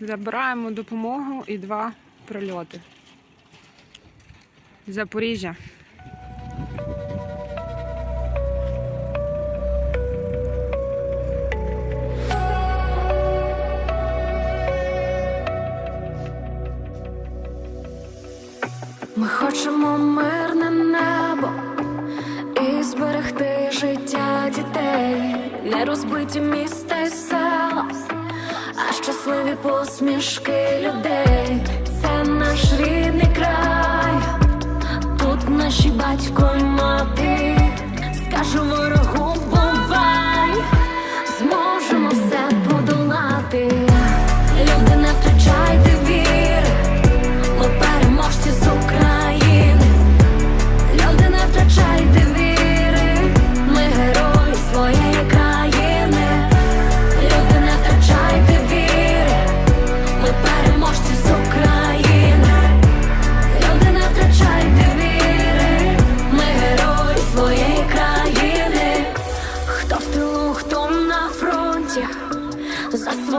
Забираємо допомогу і два прильоти. Запоріжжя. Ми хочемо мирне небо і зберегти життя дітей, не розбиті міста й села, а щасливі посмішки людей. Це наш рідний край,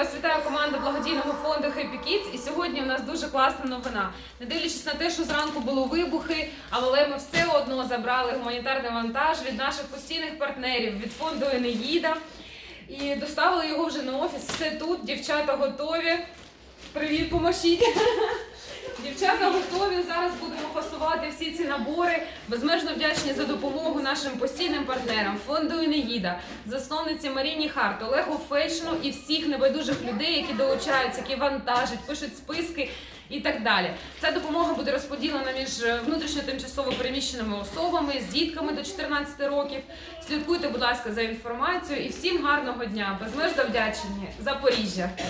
Вас вітає команда благодійного фонду Happy Kids. І сьогодні у нас дуже класна новина. Не дивлячись на те, що зранку були вибухи, але ми все одно забрали гуманітарний вантаж від наших постійних партнерів від фонду Енеїда. І доставили його вже на офіс. Все тут, дівчата готові. Привіт, поможіть! Дівчата готові. Зараз будемо фасувати всі ці набори. Безмежно вдячні за допомогу нашим постійним партнерам, фонду Енеїда, засновниці Маріні Харт, Олегу Фельшину і всіх небайдужих людей, які долучаються, які вантажать, пишуть списки і так далі. Ця допомога буде розподілена між е, внутрішньо тимчасово переміщеними особами з дітками до 14 років. Слідкуйте, будь ласка, за інформацією і всім гарного дня. Безмежно вдячні. Запоріжжя.